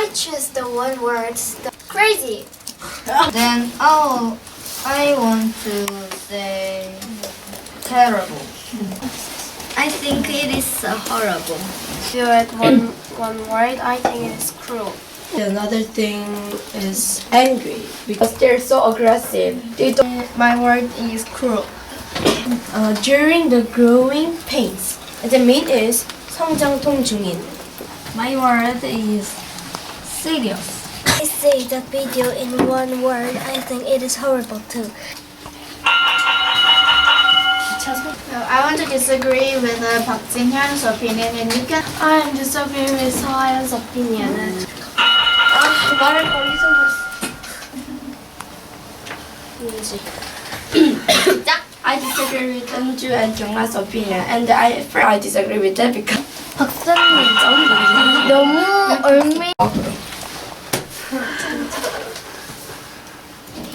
I choose the one word crazy. then oh, I want to say terrible. I think it is horrible. Do it one one word. I think it is cruel. Another thing is angry because they're so aggressive. They don't. My word is cruel. Uh, during the growing pains, the mean is 성장통 중인. My word is serious. I say the video in one word. I think it is horrible too. I want to disagree with uh, Park Jin-hyun's opinion and you can I'm disagreeing with Sohail's opinion. 아, 말을 거기서 music. I disagree with Eunju and Jungha's opinion and I I disagree with that because 박사님 너무 얼매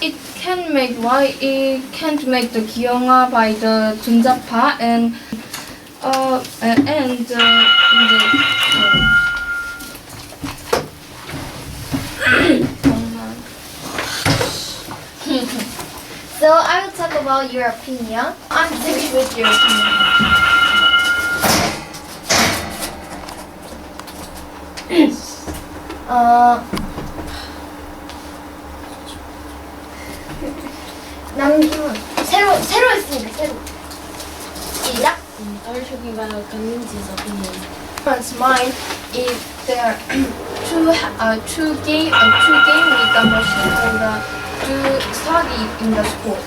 it can make why it can't make the Gyeongha by the Junjapa and uh, uh and, uh, the, so I will talk about your opinion. I'm sick with your opinion. uh, 남기면 새로 새로 했으니까 새로. 시작. Are you talking about conveniences of Indians? Friends mine if there are two uh, two game and uh, two game with the machine and uh, to study in the school.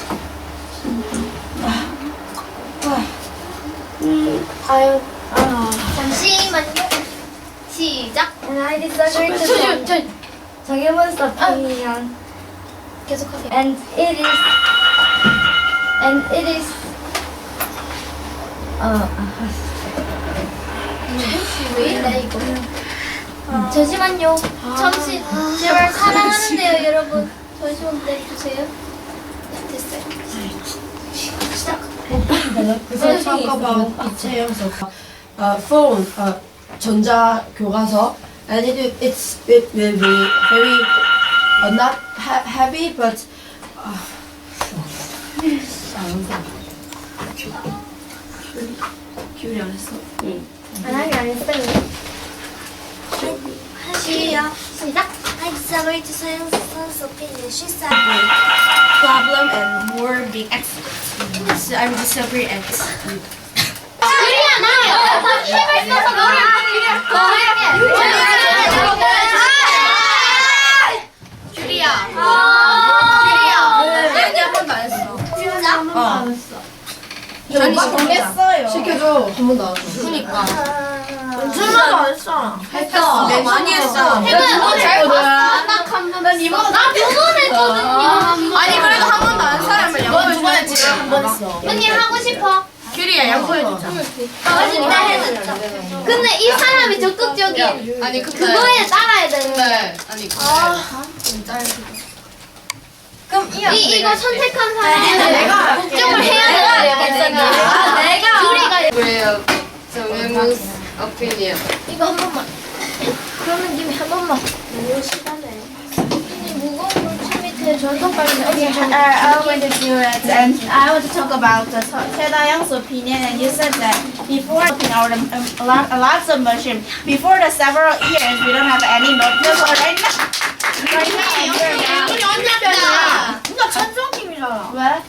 음, 아유, 아. 잠시만요. 시작. And I decided to 저, 저, 저. 정해본 서핑이랑 계속하세요. And it is and it is 어, 왜나 이거? 잠시만요. 아. 잠시 아. 제발 사랑하는데요, 여러분. 잠시만 내주세요. 됐어요. 그래서 잠깐만 이채영서 전자 교과서 and it it's it will be very uh, not he- heavy but uh, 교리안했어? 응. 만약에 안 했어요. 할게요. she's a problem and more big X. So I'm discovery X. 교리야 나! 했어. 자기 정했어요. 시켜줘. 한 번도 안어 그니까. 준아도 안 그러니까. 했어. 했어. 네, 많이 어, 했어. 어. 해가 너잘 어, 봤어. 난 이모 나 도전했거든요. 아. 아니 그래도 한 번도 안 사람을 양보해 주지. 지금 한번 했어. 언니 하고 싶어. 규리야 양보해 주자. 어진다 해줬죠. 근데 이 사람이 적극적인 아니 그거에 따라야 되는데. 네. 아니. 아 진짜. 이 이거 선택한 사람은 내가 걱정을 해야 되는 내가 내가 우리가 왜요? 저 외모 어필이요. 이거 한 번만. 그러는 김에 한 번만. 너무 시간에. 무거운 물체 밑에 전선까지 I want to do it and I want to talk about the Teda Yang's opinion and you said that before our a lot of machine before the several years we don't have any notebook right now. Right now. 천성님이잖아. 왜?